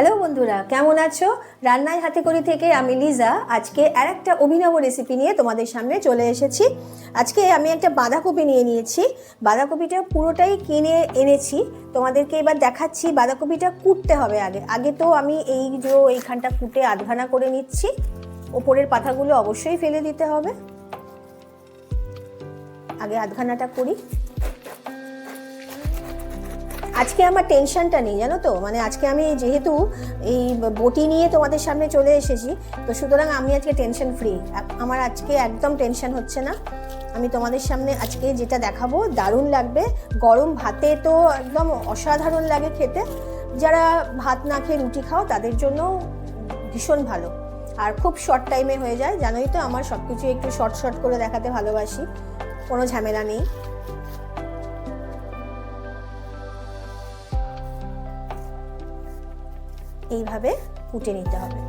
Hello বন্ধুরা, কেমন আছো? রান্নায় হাতে করি থেকে আমি লিজা। আজকে আর একটা অভিনব রেসিপি নিয়ে তোমাদের সামনে চলে এসেছি। আজকে আমি একটা বাঁধাকপি নিয়ে নিয়েছি। বাঁধাকপিটা পুরোটাই কিনে এনেছি। তোমাদেরকে এবার দেখাচ্ছি বাঁধাকপিটা কুটতে হবে আগে। আগে তো আমি এই যে এইখানটা কুটে আধঘানা করে নিচ্ছি। ওপরের পাতাগুলো অবশ্যই ফেলে দিতে হবে। আগে আধঘানাটা করি। আজকে আমার টেনশনটা নেই, জানো তো? মানে আজকে আমি যেহেতু এই বটি নিয়ে তোমাদের সামনে চলে এসেছি, তো সুতরাং আমি আজকে টেনশন ফ্রি আমার আজকে একদম টেনশন হচ্ছে না। আমি তোমাদের সামনে আজকে যেটা দেখাবো, দারুণ লাগবে। গরম ভাতে তো একদম অসাধারণ লাগে খেতে। যারা ভাত না খেয়ে রুটি খাও, তাদের জন্য ভীষণ ভালো। আর খুব শর্ট টাইমে হয়ে যায়, জানোই তো, আমার সব কিছু একটু শর্ট শর্ট করে দেখাতে ভালোবাসি। কোনো ঝামেলা নেই। এইভাবে কুটে নিতে হবে।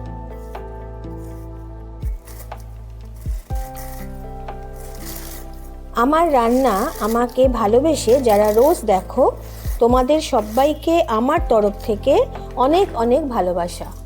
আমার রান্না আমাকে ভালোবেসে যারা রোজ দেখো, তোমাদের সবাইকে আমার তরফ থেকে অনেক অনেক ভালোবাসা।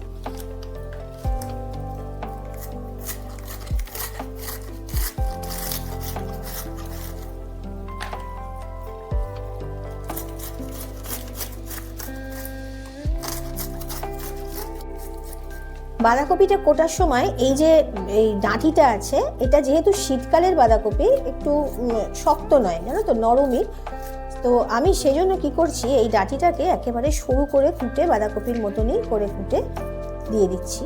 বাঁধাকপিটা কোটার সময় এই যে, এই ডাঁটিটা আছে, এটা যেহেতু শীতকালের বাঁধাকপি, একটু শক্ত নয়, জানো তো, নরমই। তো আমি সেই জন্য কী করছি, এই ডাঁটিটাকে একেবারে সরু করে কুটে বাঁধাকপির মতনই করে কুটে দিয়ে দিচ্ছি।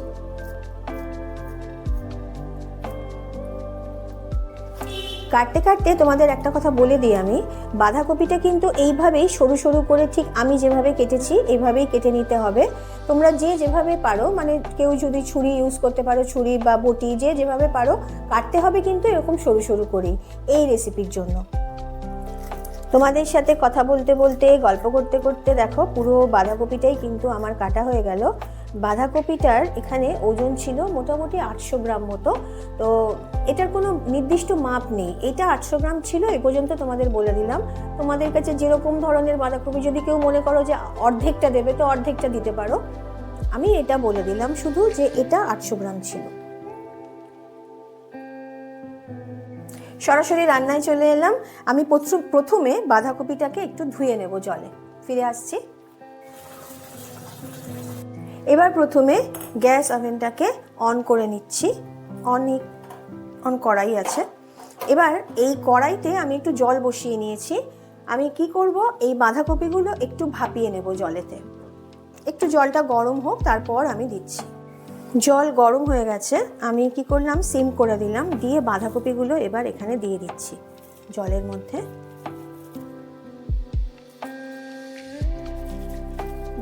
কাটতে কাটতে তোমাদের একটা কথা বলে দিই আমি। বাঁধাকপিটা কিন্তু এইভাবেই সরু সরু করে ঠিক আমি যেভাবে কেটেছি, এইভাবেই কেটে নিতে হবে। তোমরা যে যেভাবে পারো মানে কেউ যদি ছুরি ইউজ করতে পারো, ছুরি বা বটি যে যেভাবে পারো, কাটতে হবে কিন্তু এরকম সরু সরু করেই এই রেসিপির জন্য। তোমাদের সাথে কথা বলতে বলতে, গল্প করতে করতে দেখো, পুরো বাঁধাকপিটাই কিন্তু আমার কাটা হয়ে গেল। বাঁধাকপিটার এখানে ওজন ছিল মোটামুটি আটশো গ্রাম মতো। তো এটার কোনো নির্দিষ্ট মাপ নেই। এটা আটশো গ্রাম ছিল, এ পর্যন্ত তোমাদের বলে দিলাম। তোমাদের কাছে যেরকম ধরনের বাঁধাকপি, যদি কেউ মনে করো যে অর্ধেকটা দেবে, তো অর্ধেকটা দিতে পারো। আমি এটা বলে দিলাম শুধু যে এটা আটশো গ্রাম ছিল। সরাসরি রান্নায় চলে এলাম। আমি প্রথম- বাঁধাকপিটাকে একটু ধুয়ে নেব জলে। ফিরে আসছি। এবার প্রথমে গ্যাস ওভেনটাকে অন করে নিচ্ছি। অন অন কড়াই আছে। এবার এই কড়াইতে আমি একটু জল বসিয়ে নিয়েছি। আমি কি করব? এই বাঁধাকপিগুলো একটু ভাপিয়ে নেব জলেতে। একটু জলটা গরম হোক, তারপর আমি দিচ্ছি। জল গরম হয়ে গেছে, আমি কি করলাম? সিম করে দিলাম, দিয়ে বাঁধাকপিগুলো এবার এখানে দিয়ে দিচ্ছি জলের মধ্যে।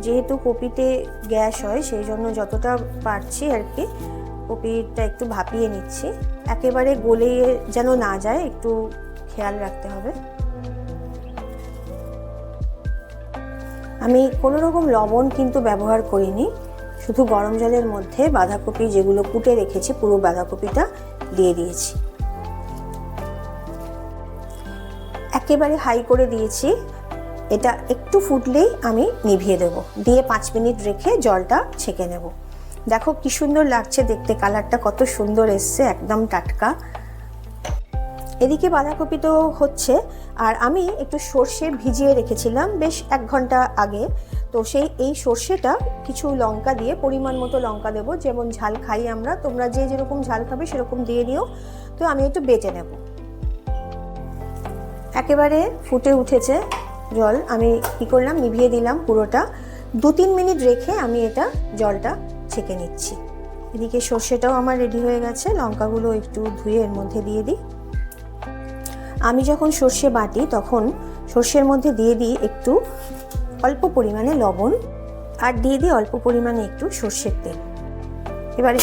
যেহেতু কপিতে গ্যাস হয়, সেই জন্য যতটা পারছি আর কি, কপিটা একটু ভাপিয়ে নিচ্ছি। একেবারে গলে যেন না যায়, একটু খেয়াল রাখতে হবে। আমি কোনো রকম লবণ কিন্তু ব্যবহার করিনি, শুধু গরম জলের মধ্যে বাঁধাকপি যেগুলো কুটে রেখেছি, পুরো বাঁধাকপিটা দিয়ে দিয়েছি। একেবারে হাই করে দিয়েছি, এটা একটু ফুটলেই আমি নিভিয়ে দেব। দিয়ে পাঁচ মিনিট রেখে জলটা ছেঁকে নেব। দেখো কি সুন্দর লাগছে দেখতে, কালারটা কত সুন্দর এসছে, একদম টাটকা। এদিকে বাঁধাকপি তো হচ্ছে, আর আমি একটু সর্ষে ভিজিয়ে রেখেছিলাম বেশ এক ঘণ্টা আগে। তো সেই, এই সর্ষেটা কিছু লঙ্কা দিয়ে, পরিমাণ মতো লঙ্কা দেবো, যেমন ঝাল খাই আমরা, তোমরা যে যেরকম ঝাল খাবে সেরকম দিয়ে নিও তো আমি একটু বেটে নেব। একেবারে ফুটে উঠেছে জল, আমি কি করলাম, নিভিয়ে দিলাম পুরোটা। দু তিন মিনিট রেখে আমি এটা জলটা ছেঁকে নিচ্ছি। এদিকে সর্ষেটাও আমার রেডি হয়ে গেছে, লঙ্কাগুলো একটু ধুয়ে এর মধ্যে দিয়ে দিই। আমি যখন সর্ষে বাটি, তখন সর্ষের মধ্যে দিয়ে দিই একটু অল্প পরিমাণে লবণ আর দিয়ে দিই অল্প পরিমাণে একটু সর্ষের তেল। এবার।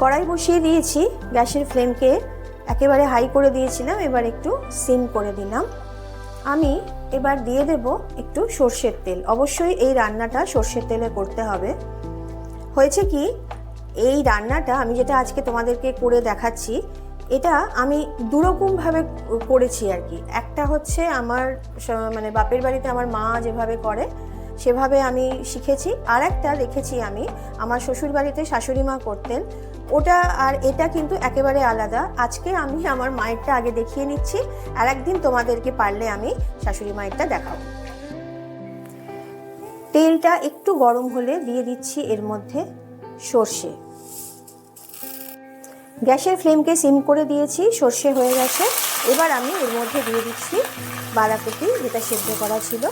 কড়াই বসিয়ে দিয়েছি, গ্যাসের ফ্লেমকে একেবারে হাই করে দিয়েছিলাম, এবার একটু সিম করে দিলাম। আমি এবার দিয়ে দেব একটু সর্ষের তেল। অবশ্যই এই রান্নাটা সর্ষের তেলে করতে হবে। হয়েছে কি, এই রান্নাটা আমি যেটা আজকে তোমাদেরকে করে দেখাচ্ছি, এটা আমি দুরকমভাবে করেছি আর কি। একটা হচ্ছে আমার মানে বাপের বাড়িতে আমার মা যেভাবে করে, সেভাবে আমি শিখেছি। আর একটা দেখেছি আমি, আমার শ্বশুর বাড়িতে শাশুড়ি মা করতেন ওটা আর এটা কিন্তু একেবারে আলাদা। আজকে আমি আমার মায়েরটা আগে দেখিয়ে নিচ্ছি, আর একদিন তোমাদেরকে পারলে আমি শাশুড়ি মায়েরটা দেখাবো। তেলটা একটু গরম হলে দিয়ে দিচ্ছি এর মধ্যে সর্ষে। গ্যাসের ফ্লেমকে সিম করে দিয়েছি, সর্ষে হয়ে গেছে। এবার আমি এর মধ্যে দিয়ে দিচ্ছি বাঁধাকপি, যেটা সেদ্ধ করা ছিল।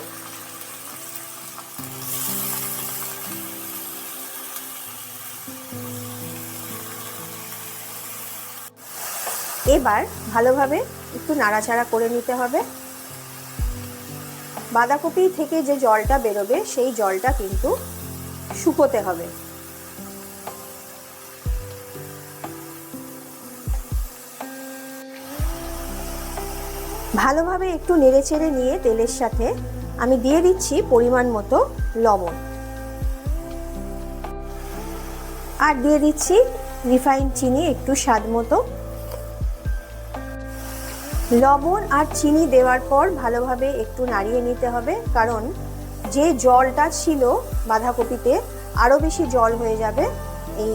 এবার ভালোভাবে একটু নাড়াচাড়া করে নিতে হবে। বাঁধাকপি থেকে যে জলটা বেরোবে, সেই জলটা কিন্তু শুকোতে হবে। ভালোভাবে একটু নেড়েচেড়ে নিয়ে তেলের সাথে আমি দিয়ে দিচ্ছি পরিমাণ মতো লবণ। আর দিয়ে দিচ্ছি রিফাইন চিনি একটু স্বাদ মতো। লবণ আর চিনি দেওয়ার পর ভালোভাবে একটু নাড়িয়ে নিতে হবে, কারণ যে জলটা ছিল বাঁধাকপিতে আরও বেশি জল হয়ে যাবে এই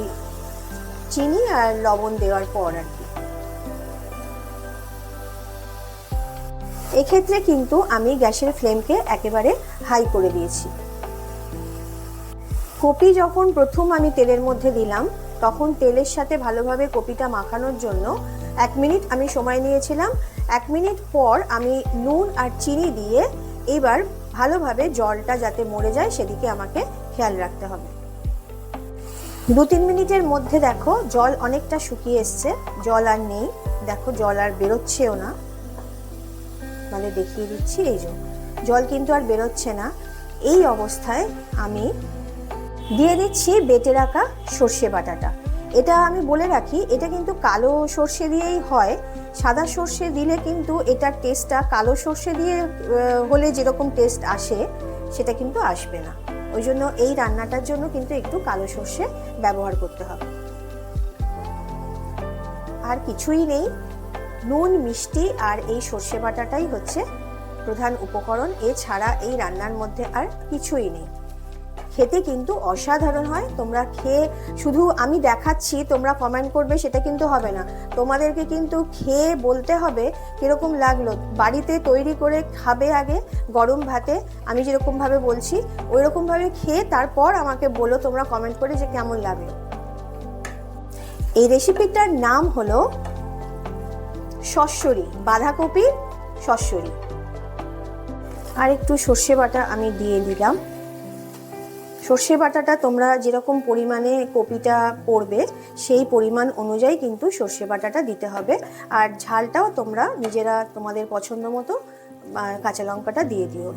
চিনি আর লবণ দেওয়ার পর আর কি। এক্ষেত্রে কিন্তু আমি গ্যাসের ফ্লেমকে একেবারে হাই করে দিয়েছি। কপি যখন প্রথম আমি তেলের মধ্যে দিলাম, তখন তেলের সাথে ভালোভাবে কপিটা মাখানোর জন্য এক মিনিট আমি সময় নিয়েছিলাম। এক মিনিট পর আমি নুন আর চিনি দিয়ে এবার ভালোভাবে জলটা যাতে মরে যায় সেদিকে আমাকে খেয়াল রাখতে হবে। দু তিন মিনিটের মধ্যে দেখো জল অনেকটা শুকিয়ে এসছে। জল আর নেই। দেখো জল আর বেরোচ্ছেও না। মানে দেখিয়ে দিচ্ছি, এই যে। জল কিন্তু আর বেরোচ্ছে না। এই অবস্থায় আমি দিয়ে দিচ্ছি বেটে রাখা সর্ষে বাটাটা। এটা আমি বলে রাখি, এটা কিন্তু কালো সর্ষে দিয়েই হয়। সাদা সর্ষে দিলে কিন্তু এটার টেস্টটা কালো সর্ষে দিয়ে হলে যেরকম টেস্ট আসে, সেটা কিন্তু আসবে না। ওই জন্য এই রান্নাটার জন্য কিন্তু একটু কালো সর্ষে ব্যবহার করতে হবে। আর কিছুই নেই। নুন, মিষ্টি আর এই সর্ষে বাটাটাই হচ্ছে প্রধান উপকরণ। এছাড়া এই রান্নার মধ্যে আর কিছুই নেই। খেতে কিন্তু অসাধারণ হয়। তোমরা খেয়ে, শুধু আমি দেখাচ্ছি, তোমরা কমেন্ট করবে, সেটা কিন্তু হবে না। তোমাদেরকে কিন্তু খেয়ে বলতে হবে কীরকম লাগল। বাড়িতে তৈরি করে খাবে আগে গরম ভাতে, আমি যেরকমভাবে বলছি ওই রকমভাবে খেয়ে তারপর আমাকে বলো, তোমরা কমেন্ট করে যে কেমন লাগল এই রেসিপিটার নাম হলো শস্যরি বাঁধাকপি শস্যরি আর একটু সর্ষে বাটা আমি দিয়ে দিলাম। সর্ষে বাটাটা তোমরা যেরকম পরিমাণে কপিটা পড়বে সেই পরিমাণ অনুযায়ী কিন্তু সর্ষে বাটাটা দিতে হবে। আর ঝালটাও তোমরা নিজেরা তোমাদের পছন্দ মতো কাঁচা লঙ্কাটা দিয়ে দিও।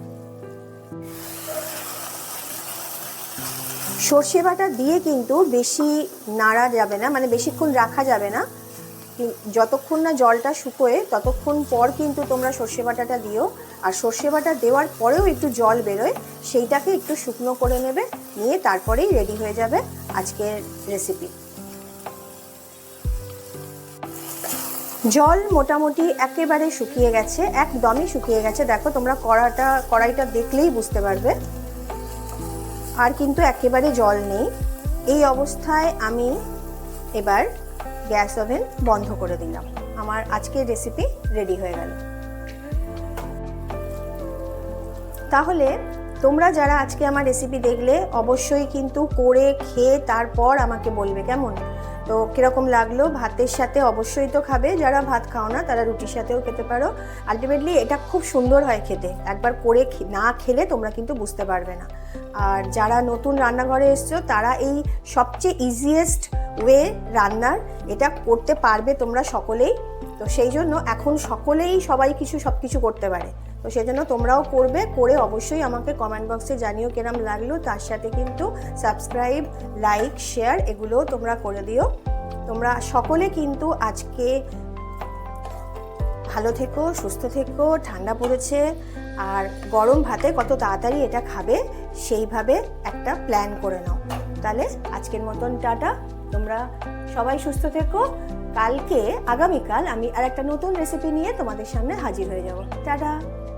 সর্ষে বাটা দিয়ে কিন্তু বেশি নাড়া যাবে না মানে বেশিক্ষণ রাখা যাবে না। যতক্ষণ না জলটা শুকোয়, ততক্ষণ পর কিন্তু তোমরা সর্ষে বাটাটা দিও। আর সর্ষে বাটা দেওয়ার পরেও একটু জল বেরোয়, সেইটাকে একটু শুকনো করে নেবে, নিয়ে তারপরেই রেডি হয়ে যাবে আজকের রেসিপি জল মোটামুটি একেবারে শুকিয়ে গেছে, একদমই শুকিয়ে গেছে। দেখো, তোমরা কড়াটা, কড়াইটা দেখলেই বুঝতে পারবে। আর কিন্তু একেবারে জল নেই। এই অবস্থায় আমি এবার গ্যাস ওভেন বন্ধ করে দিলাম। আমার আজকের রেসিপি রেডি হয়ে গেল। তাহলে তোমরা যারা আজকে আমার রেসিপি দেখলে, অবশ্যই কিন্তু করে খেয়ে তারপর আমাকে বলবে, কেমন? তো কীরকম লাগল? ভাতের সাথে অবশ্যই তো খাবে, যারা ভাত খাও না, তারা রুটির সাথেও খেতে পারো। আলটিমেটলি এটা খুব সুন্দর হয় খেতে। একবার করে না খেলে তোমরা কিন্তু বুঝতে পারবে না। আর যারা নতুন রান্নাঘরে এসছো, তারা এই সবচেয়ে ইজিয়েস্ট ওয়ে রান্নার, এটা করতে পারবে তোমরা সকলেই। তো সেই জন্য এখন সকলেই সবাই কিছু সব কিছু করতে পারে। তো সেই জন্য তোমরাও করবে, করে অবশ্যই আমাকে কমেন্ট বক্সে জানিও কেরাম লাগল। তার সাথে কিন্তু সাবস্ক্রাইব লাইক শেয়ার এগুলোও তোমরা করে দিও। তোমরা সকলে কিন্তু আজকে ভালো থেকো, সুস্থ থেকো, ঠান্ডা পড়েছে, আর গরম ভাতে কত তাড়াতাড়ি এটা খাবে, সেইভাবে একটা প্ল্যান করে নাও। তাহলে আজকের মতন টাটা, তোমরা সবাই সুস্থ থেকো। কালকে, আগামীকাল আমি আর একটা নতুন রেসিপি নিয়ে তোমাদের সামনে হাজির হয়ে যাব। টাটা!